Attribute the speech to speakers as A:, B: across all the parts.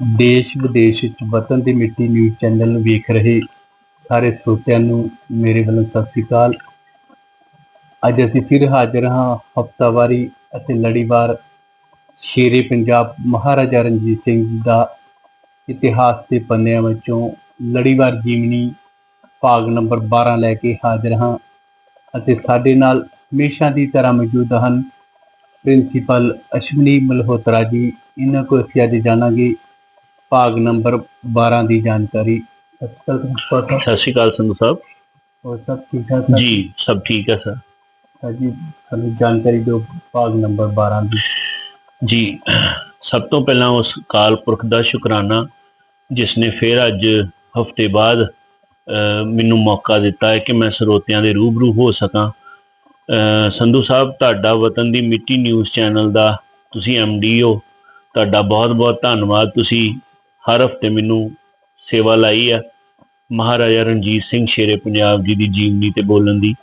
A: ਦੇਸ਼ ਵਿਦੇਸ਼ ਵਿੱਚ ਵਤਨ ਦੀ ਮਿੱਟੀ ਨਿਊਜ਼ ਚੈਨਲ ਨੂੰ ਵੇਖ ਰਹੇ ਸਾਰੇ ਸਰੋਤਿਆਂ ਨੂੰ ਮੇਰੇ ਵੱਲੋਂ ਸਤਿ ਸ੍ਰੀ ਅਕਾਲ। ਅੱਜ ਅਸੀਂ ਫਿਰ ਹਾਜ਼ਰ ਹਾਂ ਹਫਤਾਵਾਰੀ ਅਤੇ ਲੜੀਵਾਰ ਸ਼ੇਰੇ ਪੰਜਾਬ ਮਹਾਰਾਜਾ ਰਣਜੀਤ ਸਿੰਘ ਜੀ ਦਾ ਇਤਿਹਾਸ ਦੇ ਪੰਨਿਆਂ ਵਿੱਚੋਂ ਲੜੀਵਾਰ ਜੀਵਨੀ ਭਾਗ ਨੰਬਰ 12 ਲੈ ਕੇ ਹਾਜ਼ਰ ਹਾਂ ਅਤੇ ਸਾਡੇ ਨਾਲ ਹਮੇਸ਼ਾ ਦੀ ਤਰ੍ਹਾਂ ਮੌਜੂਦ ਹਨ ਪ੍ਰਿੰਸੀਪਲ ਅਸ਼ਵਨੀ ਮਲਹੋਤਰਾ ਜੀ। ਇਹਨਾਂ ਕੋਲ ਅਸੀਂ ਅੱਜ ਜਾਣਾਂਗੇ ਭਾਗ ਨੰਬਰ 12 ਦੀ ਜਾਣਕਾਰੀ। ਸਤਿ ਸ਼੍ਰੀ ਅਕਾਲ
B: ਅਕਾਲ ਸੰਧੂ ਸਾਹਿਬ।
A: ਹੋਰ ਸਭ ਠੀਕ ਠਾਕ ਸਰ?
B: ਜੀ ਸਭ ਠੀਕ ਹੈ ਸਰ।
A: ਸਰ ਜੀ ਸਾਨੂੰ ਜਾਣਕਾਰੀ ਦਿਓ ਭਾਗ ਨੰਬਰ 12 ਦੀ।
B: ਜੀ ਸਭ ਤੋਂ ਪਹਿਲਾਂ ਉਸ ਕਾਲ ਪੁਰਖ ਦਾ ਸ਼ੁਕਰਾਨਾ ਜਿਸ ਨੇ ਫਿਰ ਅੱਜ ਹਫ਼ਤੇ ਬਾਅਦ ਅ, ਮੈਨੂੰ ਮੌਕਾ ਦਿੱਤਾ ਹੈ ਕਿ ਮੈਂ ਸਰੋਤਿਆਂ ਦੇ ਰੂਬਰੂ ਹੋ ਸਕਾਂ। ਅ, ਸੰਧੂ ਸਾਹਿਬ ਤੁਹਾਡਾ ਵਤਨ ਦੀ ਮਿੱਟੀ ਨਿਊਜ਼ ਚੈਨਲ ਦਾ ਤੁਸੀਂ ਐਮਡੀ ਹੋ ਤੁਹਾਡਾ ਬਹੁਤ-ਬਹੁਤ ਧੰਨਵਾਦ। ਤੁਸੀਂ ਹਰ ਹਫ਼ਤੇ ਮੈਨੂੰ ਸੇਵਾ ਲਾਈ ਆ ਮਹਾਰਾਜਾ ਰਣਜੀਤ ਸਿੰਘ ਸ਼ੇਰੇ ਪੰਜਾਬ ਜੀ ਦੀ ਜੀਵਨੀ ਤੇ ਬੋਲਣ ਦੀ।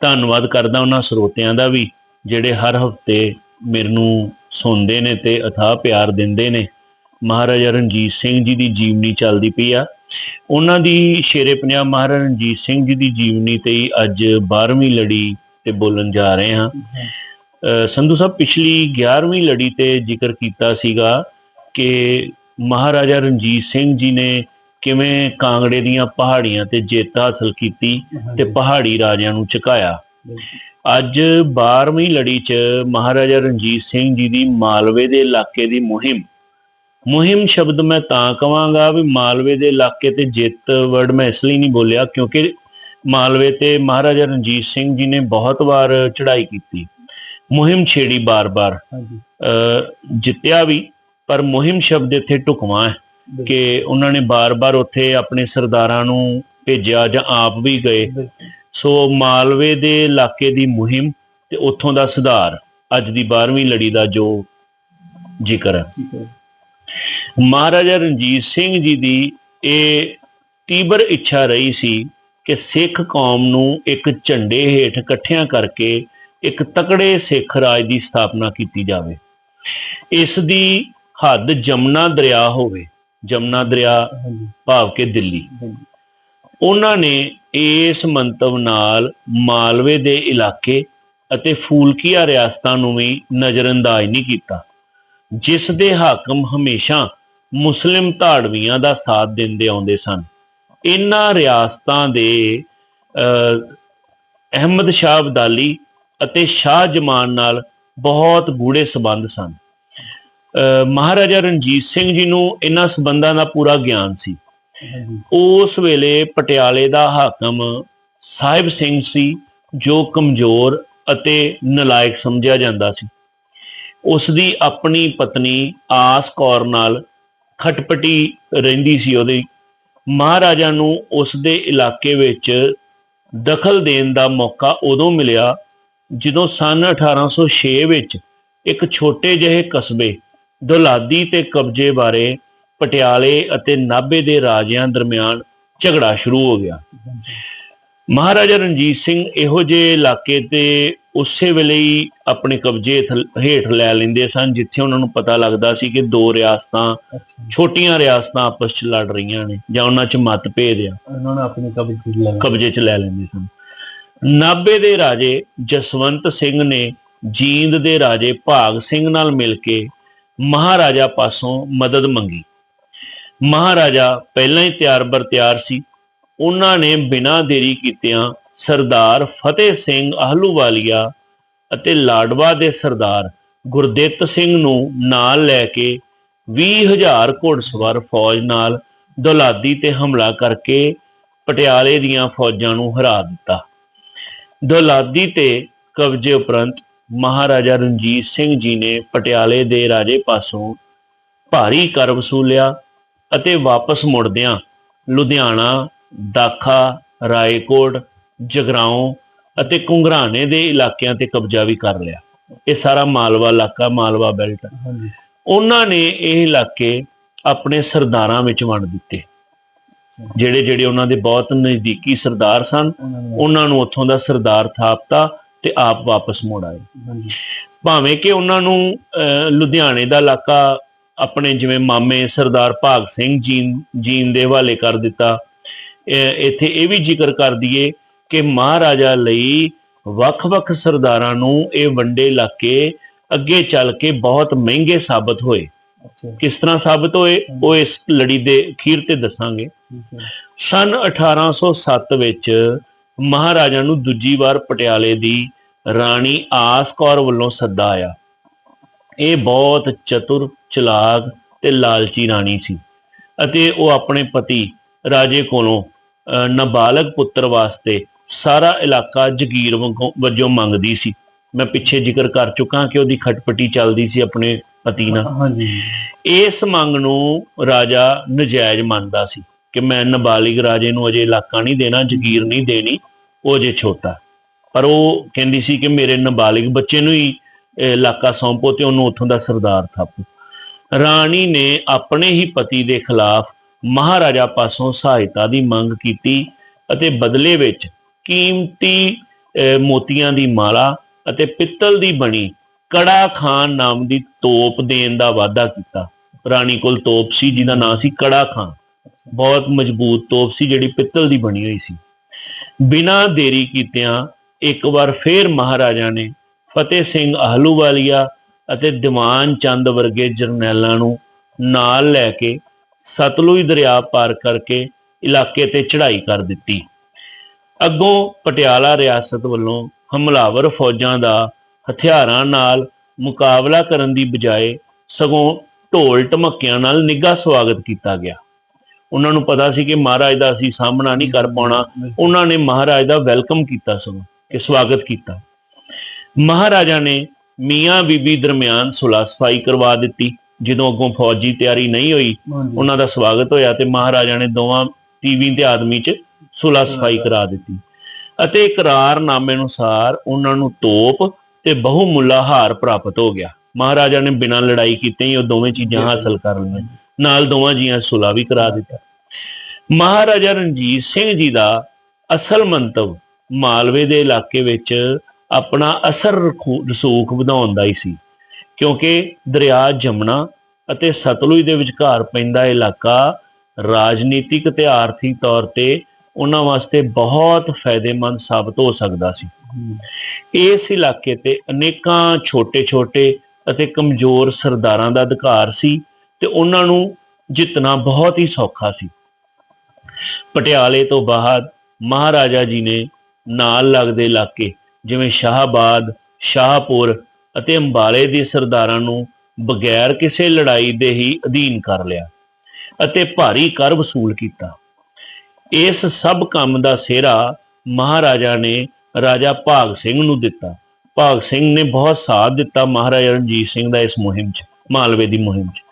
B: ਧੰਨਵਾਦ ਕਰਦਾ ਉਹਨਾਂ ਸਰੋਤਿਆਂ ਦਾ ਵੀ ਜਿਹੜੇ ਹਰ ਹਫ਼ਤੇ ਮੈਨੂੰ ਸੁਣਦੇ ਨੇ ਤੇ ਅਥਾਹ ਪਿਆਰ ਦਿੰਦੇ ਨੇ। ਮਹਾਰਾਜਾ ਰਣਜੀਤ ਸਿੰਘ ਜੀ ਦੀ ਜੀਵਨੀ ਚੱਲਦੀ ਪਈ ਆ। ਉਹਨਾਂ ਦੀ ਸ਼ੇਰੇ ਪੰਜਾਬ ਮਹਾਰਾਜਾ ਰਣਜੀਤ ਸਿੰਘ ਜੀ ਦੀ ਜੀਵਨੀ ਤੇ ਹੀ ਅੱਜ 12ਵੀਂ ਲੜੀ ਤੇ ਬੋਲਣ ਜਾ ਰਹੇ ਹਾਂ। ਅ, ਸੰਧੂ ਸਾਹਿਬ ਪਿਛਲੀ 11ਵੀਂ ਲੜੀ ਤੇ ਜ਼ਿਕਰ ਕੀਤਾ ਸੀਗਾ ਕਿ ਮਹਾਰਾਜਾ ਰਣਜੀਤ ਸਿੰਘ ਜੀ ਨੇ ਕਿਵੇਂ ਕਾਂਗੜੇ ਦੀਆਂ ਪਹਾੜੀਆਂ ਤੇ ਜਿੱਤ ਹਾਸਲ ਕੀਤੀ ਤੇ ਪਹਾੜੀ ਰਾਜਿਆਂ ਨੂੰ ਝੁਕਾਇਆ। ਅੱਜ 12ਵੀਂ ਲੜੀ 'ਚ ਮਹਾਰਾਜਾ ਰਣਜੀਤ ਸਿੰਘ ਜੀ ਦੀ ਮਾਲਵੇ ਦੇ ਇਲਾਕੇ ਦੀ ਮੁਹਿੰਮ। ਮੁਹਿੰਮ ਸ਼ਬਦ ਮੈਂ ਤਾਂ ਕਵਾਂਗਾ ਵੀ ਮਾਲਵੇ ਦੇ ਇਲਾਕੇ ਤੇ ਜਿੱਤ ਵਰਡ ਮੈਂ ਇਸ ਲਈ ਨਹੀਂ ਬੋਲਿਆ ਕਿਉਂਕਿ ਮਾਲਵੇ ਤੇ ਮਹਾਰਾਜਾ ਰਣਜੀਤ ਸਿੰਘ ਜੀ ਨੇ ਬਹੁਤ ਵਾਰ ਚੜ੍ਹਾਈ ਕੀਤੀ। ਮੁਹਿੰਮ ਛੇੜੀ ਬਾਰ-ਬਾਰ। ਜਿੱਤਿਆ ਵੀ। ਪਰ ਮੁਹਿੰਮ ਸ਼ਬਦ ਇੱਥੇ ਢੁਕਵਾਂ ਹੈ ਕਿ ਉਹਨਾਂ ਨੇ ਬਾਰ-ਬਾਰ ਉੱਥੇ ਆਪਣੇ ਸਰਦਾਰਾਂ ਨੂੰ ਭੇਜਿਆ ਜਾਂ ਆਪ ਵੀ ਗਏ। ਸੋ ਮਾਲਵੇ ਦੇ ਇਲਾਕੇ ਦੀ ਮੁਹਿੰਮ ਤੇ ਉੱਥੋਂ ਦਾ ਸੁਧਾਰ ਅੱਜ ਦੀ 12ਵੀਂ ਲੜੀ ਦਾ ਜੋ ਜ਼ਿਕਰ ਹੈ। ਮਹਾਰਾਜਾ ਰਣਜੀਤ ਸਿੰਘ ਜੀ ਦੀ ਇਹ ਤੀਬਰ ਇੱਛਾ ਰਹੀ ਸੀ ਕਿ ਸਿੱਖ ਕੌਮ ਨੂੰ ਇੱਕ ਝੰਡੇ ਹੇਠ ਇਕੱਠਿਆਂ ਕਰਕੇ ਇੱਕ ਤਕੜੇ ਸਿੱਖ ਰਾਜ ਦੀ ਸਥਾਪਨਾ ਕੀਤੀ ਜਾਵੇ। ਇਸ ਦੀ ਹੱਦ ਜਮਨਾ ਦਰਿਆ ਹੋਵੇ ਜਮਨਾ ਦਰਿਆ ਭਾਵ ਕਿ ਦਿੱਲੀ। ਉਹਨਾਂ ਨੇ ਇਸ ਮੰਤਵ ਨਾਲ ਮਾਲਵੇ ਦੇ ਇਲਾਕੇ ਅਤੇ ਫੂਲਕੀਆ ਰਿਆਸਤਾਂ ਨੂੰ ਵੀ ਨਜ਼ਰਅੰਦਾਜ਼ ਨਹੀਂ ਕੀਤਾ ਜਿਸ ਦੇ ਹਾਕਮ ਹਮੇਸ਼ਾ ਮੁਸਲਿਮ ਧਾੜਵੀਆਂ ਦਾ ਸਾਥ ਦਿੰਦੇ ਆਉਂਦੇ ਸਨ। ਇਹਨਾਂ ਰਿਆਸਤਾਂ ਦੇ ਅਹ, ਅਹਿਮਦ ਸ਼ਾਹ ਅਬਦਾਲੀ ਅਤੇ ਸ਼ਾਹ ਜਮਾਨ ਨਾਲ ਬਹੁਤ ਗੂੜੇ ਸਬੰਧ ਸਨ। ਮਹਾਰਾਜਾ ਰਣਜੀਤ ਸਿੰਘ ਜੀ ਨੂੰ ਇਹਨਾਂ ਸਬੰਧਾਂ ਦਾ ਪੂਰਾ ਗਿਆਨ ਸੀ। ਉਸ ਵੇਲੇ ਪਟਿਆਲੇ ਦਾ ਹਾਕਮ ਸਾਹਿਬ ਸਿੰਘ ਸੀ ਜੋ ਕਮਜ਼ੋਰ ਅਤੇ ਨਲਾਇਕ ਸਮਝਿਆ ਜਾਂਦਾ ਸੀ। ਉਸ ਦੀ ਆਪਣੀ ਪਤਨੀ ਆਸ ਕੌਰ ਨਾਲ ਖਟਪਟੀ ਰਹਿੰਦੀ ਸੀ ਉਹਦੀ। ਮਹਾਰਾਜਾ ਨੂੰ ਉਸ ਦੇ ਇਲਾਕੇ ਵਿੱਚ ਦਖਲ ਦੇਣ ਦਾ ਮੌਕਾ ਉਦੋਂ ਮਿਲਿਆ ਜਦੋਂ ਸਨ 1806 ਵਿੱਚ ਇੱਕ ਛੋਟੇ ਜਿਹੇ ਕਸਬੇ ਦੁਲਾਦੀ ਤੇ ਕਬਜ਼ੇ ਬਾਰੇ ਪਟਿਆਲੇ ਅਤੇ ਨਾਭੇ ਦੇ ਰਾਜਿਆਂ ਦਰਮਿਆਨ ਝਗੜਾ ਸ਼ੁਰੂ ਹੋ ਗਿਆ। ਮਹਾਰਾਜਾ ਰਣਜੀਤ ਸਿੰਘ ਇਹੋ ਜਿਹੇ ਇਲਾਕੇ ਤੇ ਉਸੇ ਵੇਲੇ ਹੀ ਆਪਣੇ ਕਬਜ਼ੇ ਹੇਠ ਲੈ ਲੈਂਦੇ ਸਨ ਜਿੱਥੇ ਉਹਨਾਂ ਨੂੰ ਪਤਾ ਲੱਗਦਾ ਸੀ ਕਿ ਦੋ ਰਿਆਸਤਾਂ ਛੋਟੀਆਂ ਰਿਆਸਤਾਂ ਆਪਸ 'ਚ ਲੜ ਰਹੀਆਂ ਨੇ ਜਾਂ ਉਹਨਾਂ 'ਚ ਮਤਭੇਦ ਆ।
A: ਉਹਨਾਂ ਨੇ ਆਪਣੇ ਕਬਜ਼ੇ 'ਚ ਲੈ ਲਿਆ
B: ਕਬਜ਼ੇ 'ਚ ਲੈ ਲੈਂਦੇ ਸਨ। ਨਾਭੇ ਦੇ ਰਾਜੇ ਜਸਵੰਤ ਸਿੰਘ ਨੇ ਜੀਂਦ ਦੇ ਰਾਜੇ ਭਾਗ ਸਿੰਘ ਨਾਲ ਮਿਲ ਕੇ ਮਹਾਰਾਜਾ ਪਾਸੋਂ ਮਦਦ ਮੰਗੀ। ਮਹਾਰਾਜਾ ਪਹਿਲਾਂ ਹੀ ਤਿਆਰ ਬਰ ਤਿਆਰ ਸੀ। ਉਹਨਾਂ ਨੇ ਬਿਨਾਂ ਦੇਰੀ ਕੀਤਿਆਂ ਸਰਦਾਰ ਫਤਿਹ ਸਿੰਘ ਆਹਲੂਵਾਲੀਆ ਅਤੇ ਲਾਡਵਾ ਦੇ ਸਰਦਾਰ ਗੁਰਦਿੱਤ ਸਿੰਘ ਨੂੰ ਨਾਲ ਲੈ ਕੇ 20000 ਘੋੜਸਵਾਰ ਫੌਜ ਨਾਲ ਦੌਲਾਦੀ ਤੇ ਹਮਲਾ ਕਰਕੇ ਪਟਿਆਲੇ ਦੀਆਂ ਫੌਜਾਂ ਨੂੰ ਹਰਾ ਦਿੱਤਾ। ਦੌਲਾਦੀ ਤੇ ਕਬਜ਼ੇ ਉਪਰੰਤ ਮਹਾਰਾਜਾ ਰਣਜੀਤ ਸਿੰਘ ਜੀ ਨੇ ਪਟਿਆਲੇ ਦੇ ਰਾਜੇ ਪਾਸੋਂ ਭਾਰੀ ਕਰ ਵਸੂਲਿਆ ਅਤੇ ਵਾਪਸ ਮੁੜਦਿਆਂ ਲੁਧਿਆਣਾ ਦਾਖਾ ਰਾਏਕੋਟ ਜਗਰਾਉਂ ਅਤੇ ਕੁੰਗਰਾਣੇ ਦੇ ਇਲਾਕਿਆਂ ਤੇ ਕਬਜ਼ਾ ਵੀ ਕਰ ਲਿਆ। ਇਹ ਸਾਰਾ ਮਾਲਵਾ ਇਲਾਕਾ ਮਾਲਵਾ ਬੈਲਟ।
A: ਹਾਂਜੀ।
B: ਉਹਨਾਂ ਨੇ ਇਹ ਇਲਾਕੇ ਆਪਣੇ ਸਰਦਾਰਾਂ ਵਿੱਚ ਵੰਡ ਦਿੱਤੇ। ਜਿਹੜੇ ਜਿਹੜੇ ਉਹਨਾਂ ਦੇ ਬਹੁਤ ਨਜ਼ਦੀਕੀ ਸਰਦਾਰ ਸਨ
A: ਉਹਨਾਂ ਨੇ
B: ਉਹਨਾਂ ਨੂੰ ਉੱਥੋਂ ਦਾ ਸਰਦਾਰ ਥਾਪਤਾ ਤੇ ਆਪ ਵਾਪਸ ਮੁੜ ਆਏ।
A: ਹਾਂਜੀ।
B: ਭਾਵੇਂ ਕਿ ਉਹਨਾਂ ਨੂੰ ਲੁਧਿਆਣੇ ਦਾ ਇਲਾਕਾ ਆਪਣੇ ਜਿਵੇਂ ਮਾਮੇ ਸਰਦਾਰ ਭਾਗ ਸਿੰਘ ਜੀਨ ਜੀਨ ਦੇ ਹਵਾਲੇ ਕਰ ਦਿੱਤਾ। ਇੱਥੇ ਇਹ ਵੀ ਜ਼ਿਕਰ ਕਰ ਦਈਏ ਕਿ ਮਹਾਰਾਜਾ ਲਈ ਵੱਖ-ਵੱਖ ਸਰਦਾਰਾਂ ਨੂੰ ਇਹ ਵੰਡੇ ਇਲਾਕੇ ਅੱਗੇ ਚੱਲ ਕੇ ਬਹੁਤ ਮਹਿੰਗੇ ਸਾਬਤ ਹੋਏ। ਕਿਸ ਤਰ੍ਹਾਂ ਸਾਬਤ ਹੋਏ ਉਹ ਇਸ ਲੜੀ ਦੇ ਅਖੀਰ ਤੇ ਦੱਸਾਂਗੇ। ਸਨ 1807 ਵਿੱਚ ਮਹਾਰਾਜਾ ਨੂੰ ਦੂਜੀ ਵਾਰ ਪਟਿਆਲੇ ਦੀ ਰਾਣੀ ਆਸ ਕੌਰ ਵੱਲੋਂ ਸੱਦਾ ਆਇਆ। ਇਹ ਬਹੁਤ ਚਤੁਰ ਚਲਾਕ ਤੇ ਲਾਲਚੀ ਰਾਣੀ ਸੀ ਅਤੇ ਉਹ ਆਪਣੇ ਪਤੀ ਰਾਜੇ ਕੋਲੋਂ ਨਾਬਾਲਗ ਪੁੱਤਰ ਵਾਸਤੇ ਸਾਰਾ ਇਲਾਕਾ ਜਗੀਰ ਵਾਂਗੂ- ਵਜੋਂ ਮੰਗਦੀ ਸੀ। ਮੈਂ ਪਿੱਛੇ ਜ਼ਿਕਰ ਕਰ ਚੁੱਕਾ ਕਿ ਉਹਦੀ ਖਟਪਟੀ ਚੱਲਦੀ ਸੀ ਆਪਣੇ ਪਤੀ ਨਾਲ।
A: ਹਾਂਜੀ।
B: ਇਸ ਮੰਗ ਨੂੰ ਰਾਜਾ ਨਜਾਇਜ਼ ਮੰਨਦਾ ਸੀ ਕਿ ਮੈਂ ਨਾਬਾਲਿਗ ਰਾਜੇ ਨੂੰ ਅਜੇ ਇਲਾਕਾ ਨਹੀਂ ਦੇਣਾ ਜ਼ਗੀਰ ਨਹੀਂ ਦੇਣੀ। ਉਹ ਅਜੇ ਛੋਟਾ। ਪਰ ਉਹ ਕਹਿੰਦੀ ਸੀ ਕਿ ਮੇਰੇ ਨਾਬਾਲਿਗ ਬੱਚੇ ਨੂੰ ਹੀ ਇਲਾਕਾ ਸੌਂਪੋ ਤੇ ਉਹਨੂੰ ਉੱਥੋਂ ਦਾ ਸਰਦਾਰ ਥਾਪੋ। ਰਾਣੀ ਨੇ ਆਪਣੇ ਹੀ ਪਤੀ ਦੇ ਖਿਲਾਫ ਮਹਾਰਾਜਾ ਪਾਸੋਂ ਸਹਾਇਤਾ ਦੀ ਮੰਗ ਕੀਤੀ ਅਤੇ ਬਦਲੇ ਵਿੱਚ ਕੀਮਤੀ ਅਹ, ਮੋਤੀਆਂ ਦੀ ਮਾਲਾ ਅਤੇ ਪਿੱਤਲ ਦੀ ਬਣੀ ਕੜਾ ਖਾਨ ਨਾਮ ਦੀ ਤੋਪ ਦੇਣ ਦਾ ਵਾਅਦਾ ਕੀਤਾ। ਰਾਣੀ ਕੋਲ ਤੋਪ ਸੀ ਜਿਹਦਾ ਨਾਂ ਸੀ ਕੜਾ ਖਾਨ। ਬਹੁਤ ਮਜ਼ਬੂਤ ਤੋਪ ਸੀ ਜਿਹੜੀ ਪਿੱਤਲ ਦੀ ਬਣੀ ਹੋਈ ਸੀ। ਬਿਨਾਂ ਦੇਰੀ ਕੀਤਿਆਂ ਇੱਕ ਵਾਰ ਫੇਰ ਮਹਾਰਾਜਾ ਨੇ ਫਤਿਹ ਸਿੰਘ ਆਹਲੂਵਾਲੀਆ ਅਤੇ ਦੀਵਾਨ ਚੰਦ ਵਰਗੇ ਜਰਨੈਲਾਂ ਨੂੰ ਨਾਲ ਲੈ ਕੇ ਸਤਲੁਜ ਦਰਿਆ ਪਾਰ ਕਰਕੇ ਇਲਾਕੇ ਤੇ ਚੜ੍ਹਾਈ ਕਰ ਦਿੱਤੀ। ਅੱਗੋਂ ਪਟਿਆਲਾ ਰਿਆਸਤ ਵੱਲੋਂ ਹਮਲਾਵਰ ਫੌਜਾਂ ਦਾ ਹਥਿਆਰਾਂ ਨਾਲ ਮੁਕਾਬਲਾ ਕਰਨ ਦੀ ਬਜਾਏ ਸਗੋਂ ਢੋਲ ਢਮੱਕਿਆਂ ਨਾਲ ਨਿੱਘਾ ਸਵਾਗਤ ਕੀਤਾ ਗਿਆ। ਉਹਨਾਂ ਨੂੰ ਪਤਾ ਸੀ ਕਿ ਮਹਾਰਾਜ ਦਾ ਅਸੀਂ ਸਾਹਮਣਾ ਨਹੀਂ ਕਰ ਪਾਉਣਾ। ਉਹਨਾਂ ਨੇ ਮਹਾਰਾਜ ਦਾ ਵੈਲਕਮ ਕੀਤਾ ਸਗੋਂ ਕਿ ਸਵਾਗਤ ਕੀਤਾ। ਮਹਾਰਾਜਾ ਨੇ ਮੀਆਂ ਬੀਬੀ ਦਰਮਿਆਨ ਸੁਲਾ ਸਫ਼ਾਈ ਕਰਵਾ ਦਿੱਤੀ। ਜਦੋਂ ਅੱਗੋਂ ਫੌਜੀ ਤਿਆਰੀ ਨਹੀਂ ਹੋਈ ਉਹਨਾਂ ਦਾ ਸਵਾਗਤ ਹੋਇਆ ਤੇ ਮਹਾਰਾਜਾ ਨੇ ਦੋਵਾਂ ਟੀਵੀ ਤੇ ਆਦਮੀ 'ਚ ਸੁਲਾ ਸਫ਼ਾਈ ਕਰਾ ਦਿੱਤੀ। ਅਤੇ ਇਕਰਾਰਨਾਮੇ ਅਨੁਸਾਰ ਉਹਨਾਂ ਨੂੰ ਤੋਪ ਤੇ ਬਹੁਮੁੱਲਾ ਹਾਰ ਪ੍ਰਾਪਤ ਹੋ ਗਿਆ। ਮਹਾਰਾਜਾ ਨੇ ਬਿਨਾਂ ਲੜਾਈ ਕੀਤੇ ਹੀ ਉਹ ਦੋਵੇਂ ਚੀਜ਼ਾਂ ਹਾਸਲ ਕਰ ਲਈਆਂ। ਨਾਲ ਦੋਵਾਂ ਜੀਆਂ ਸੁਲਾ ਵੀ ਕਰਾ ਦਿੱਤਾ। ਮਹਾਰਾਜਾ ਰਣਜੀਤ ਸਿੰਘ ਜੀ ਦਾ ਅਸਲ ਮੰਤਵ ਮਾਲਵੇ ਦੇ ਇਲਾਕੇ ਵਿੱਚ ਆਪਣਾ ਅਸਰ ਰਖੂ- ਰਸੂਖ ਵਧਾਉਣ ਦਾ ਹੀ ਸੀ। ਕਿਉਂਕਿ ਦਰਿਆ ਜਮਨਾ ਅਤੇ ਸਤਲੁਜ ਦੇ ਵਿਚਕਾਰ ਪੈਂਦਾ ਇਲਾਕਾ ਰਾਜਨੀਤਿਕ ਤੇ ਆਰਥਿਕ ਤੌਰ ਤੇ ਉਹਨਾਂ ਵਾਸਤੇ ਬਹੁਤ ਫਾਇਦੇਮੰਦ ਸਾਬਤ ਹੋ ਸਕਦਾ ਸੀ। ਇਸ ਇਲਾਕੇ ਤੇ ਅਨੇਕਾਂ ਛੋਟੇ-ਛੋਟੇ ਅਤੇ ਕਮਜ਼ੋਰ ਸਰਦਾਰਾਂ ਦਾ ਅਧਿਕਾਰ ਸੀ। ਤੇ ਉਹਨਾਂ ਨੂੰ ਜਿੱਤਣਾ ਬਹੁਤ ਹੀ ਸੌਖਾ ਸੀ। ਪਟਿਆਲੇ ਤੋਂ ਬਾਅਦ ਮਹਾਰਾਜਾ ਜੀ ਨੇ ਨਾਲ ਲੱਗਦੇ ਇਲਾਕੇ ਜਿਵੇਂ ਸ਼ਾਹਬਾਦ, ਸ਼ਾਹਪੁਰ ਅਤੇ ਅੰਬਾਲੇ ਦੇ ਸਰਦਾਰਾਂ ਨੂੰ ਬਗੈਰ ਕਿਸੇ ਲੜਾਈ ਦੇ ਹੀ ਅਧੀਨ ਕਰ ਲਿਆ ਅਤੇ ਭਾਰੀ ਕਰ ਵਸੂਲ ਕੀਤਾ। ਇਸ ਸਭ ਕੰਮ ਦਾ ਸਿਹਰਾ ਮਹਾਰਾਜਾ ਨੇ ਰਾਜਾ ਭਾਗ ਸਿੰਘ ਨੂੰ ਦਿੱਤਾ। ਭਾਗ ਸਿੰਘ ਨੇ ਬਹੁਤ ਸਾਥ ਦਿੱਤਾ ਮਹਾਰਾਜਾ ਰਣਜੀਤ ਸਿੰਘ ਦਾ ਇਸ ਮੁਹਿੰਮ 'ਚ, ਮਾਲਵੇ ਦੀ ਮੁਹਿੰਮ 'ਚ।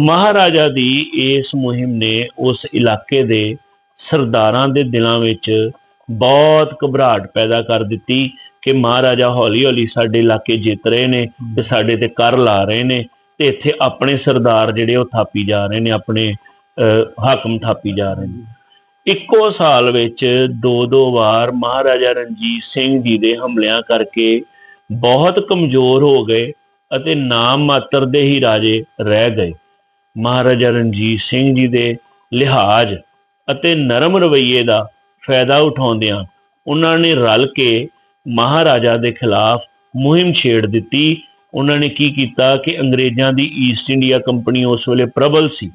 B: ਮਹਾਰਾਜਾ ਦੀ ਇਸ ਮੁਹਿੰਮ ਨੇ ਉਸ ਇਲਾਕੇ ਦੇ ਸਰਦਾਰਾਂ ਦੇ ਦਿਲਾਂ ਵਿੱਚ ਬਹੁਤ ਘਬਰਾਹਟ ਪੈਦਾ ਕਰ ਦਿੱਤੀ ਕਿ ਮਹਾਰਾਜਾ ਹੌਲੀ-ਹੌਲੀ ਸਾਡੇ ਇਲਾਕੇ ਜਿੱਤ ਰਹੇ ਨੇ ਤੇ ਸਾਡੇ ਤੇ ਕਰ ਲਾ ਰਹੇ ਨੇ ਤੇ ਇੱਥੇ ਆਪਣੇ ਸਰਦਾਰ ਜਿਹੜੇ ਉਹ ਥਾਪੀ ਜਾ ਰਹੇ ਨੇ ਆਪਣੇ ਅਹ, ਹਾਕਮ ਥਾਪੀ ਜਾ ਰਹੇ ਨੇ। ਇੱਕੋ ਸਾਲ ਵਿੱਚ ਦੋ ਦੋ ਵਾਰ ਮਹਾਰਾਜਾ ਰਣਜੀਤ ਸਿੰਘ ਜੀ ਦੇ ਹਮਲਿਆਂ ਕਰਕੇ ਬਹੁਤ ਕਮਜ਼ੋਰ ਹੋ ਗਏ ਅਤੇ ਨਾਮ ਮਾਤਰ ਦੇ ਹੀ ਰਾਜੇ ਰਹਿ ਗਏ। ਮਹਾਰਾਜਾ ਰਣਜੀਤ ਸਿੰਘ ਜੀ ਦੇ ਲਿਹਾਜ਼ ਅਤੇ ਨਰਮ ਰਵੱਈਏ ਦਾ ਫਾਇਦਾ ਉਠਾਉਂਦਿਆਂ ਉਹਨਾਂ ਨੇ ਰਲ ਕੇ ਮਹਾਰਾਜਾ ਦੇ ਖਿਲਾਫ ਮੁਹਿੰਮ ਛੇੜ ਦਿੱਤੀ। ਉਹਨਾਂ ਨੇ ਕੀ ਕੀਤਾ ਕਿ ਅੰਗਰੇਜ਼ਾਂ ਦੀ ਈਸਟ ਇੰਡੀਆ ਕੰਪਨੀ ਉਸ ਵੇਲੇ ਪ੍ਰਬਲ ਸੀ।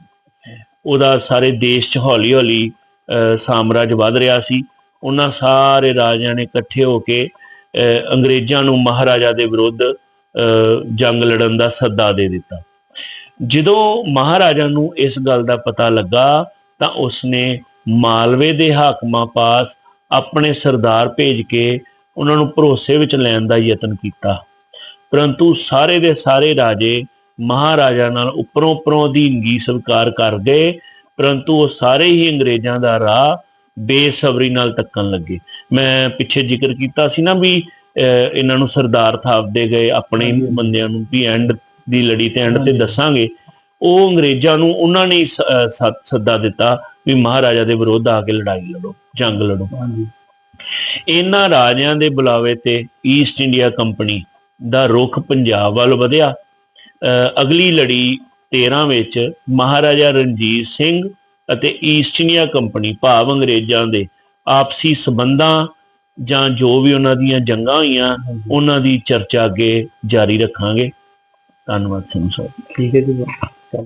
B: ਉਹਦਾ ਸਾਰੇ ਦੇਸ਼ 'ਚ ਹੌਲੀ-ਹੌਲੀ ਅਹ, ਸਾਮਰਾਜ ਵਧ ਰਿਹਾ ਸੀ। ਉਹਨਾਂ ਸਾਰੇ ਰਾਜਿਆਂ ਨੇ ਇਕੱਠੇ ਹੋ ਕੇ ਅਹ, ਅੰਗਰੇਜ਼ਾਂ ਨੂੰ ਮਹਾਰਾਜਾ ਦੇ ਵਿਰੁੱਧ ਅਹ, ਜੰਗ ਲੜਨ ਦਾ ਸੱਦਾ ਦੇ ਦਿੱਤਾ। ਜਦੋਂ ਮਹਾਰਾਜਾ ਨੂੰ ਇਸ ਗੱਲ ਦਾ ਪਤਾ ਲੱਗਾ ਤਾਂ ਉਸਨੇ ਮਾਲਵੇ ਦੇ ਹਾਕਮਾਂ ਪਾਸ ਆਪਣੇ ਸਰਦਾਰ ਭੇਜ ਕੇ ਉਹਨਾਂ ਨੂੰ ਭਰੋਸੇ ਵਿੱਚ ਲੈਣ ਦਾ ਯਤਨ ਕੀਤਾ ਪਰੰਤੂ ਸਾਰੇ ਦੇ ਸਾਰੇ ਰਾਜੇ ਮਹਾਰਾਜਾ ਨਾਲ ਉੱਪਰੋਂ ਉੱਪਰੋਂ ਅਧੀਨਗੀ ਸਵੀਕਾਰ ਕਰ ਗਏ ਪਰੰਤੂ ਉਹ ਸਾਰੇ ਹੀ ਅੰਗਰੇਜ਼ਾਂ ਦਾ ਰਾਹ ਬੇਸਬਰੀ ਨਾਲ ਤੱਕਣ ਲੱਗੇ ਮੈਂ ਪਿੱਛੇ ਜ਼ਿਕਰ ਕੀਤਾ ਸੀ ਨਾ ਵੀ ਇਹਨਾਂ ਨੂੰ ਸਰਦਾਰ ਥਾਪਦੇ ਗਏ ਆਪਣੇ। ਬੰਦਿਆਂ ਨੂੰ ਵੀ ਐਂਡ ਦੀ ਲੜੀ ਤੇ ਐਂਡ ਤੇ। ਦੱਸਾਂਗੇ। ਉਹ ਅੰਗਰੇਜ਼ਾਂ ਨੂੰ ਉਹਨਾਂ ਨੇ ਸੱਦ- ਦਿੱਤਾ ਵੀ ਮਹਾਰਾਜਾ ਦੇ ਵਿਰੁੱਧ ਆ ਕੇ ਲੜਾਈ ਲੜੋ ਜੰਗ ਲੜੋ। ਇਹਨਾਂ ਰਾਜਿਆਂ ਦੇ ਬੁਲਾਵੇ ਤੇ ਈਸਟ ਇੰਡੀਆ ਕੰਪਨੀ ਦਾ ਰੁਖ ਪੰਜਾਬ ਵੱਲ ਵਧਿਆ। ਅਗਲੀ ਲੜੀ 13 ਵਿੱਚ ਮਹਾਰਾਜਾ ਰਣਜੀਤ ਸਿੰਘ ਅਤੇ ਈਸਟ ਇੰਡੀਆ ਕੰਪਨੀ ਭਾਵ ਅੰਗਰੇਜ਼ਾਂ ਦੇ ਆਪਸੀ ਸਬੰਧਾਂ ਜਾਂ ਜੋ ਵੀ ਉਹਨਾਂ ਦੀਆਂ ਜੰਗਾਂ ਹੋਈਆਂ ਉਹਨਾਂ ਦੀ ਚਰਚਾ ਅੱਗੇ ਜਾਰੀ ਰੱਖਾਂਗੇ। ਧੰਨਵਾਦ ਸਿੰਘ ਸਭ
A: ਠੀਕ ਹੈ ਜੀ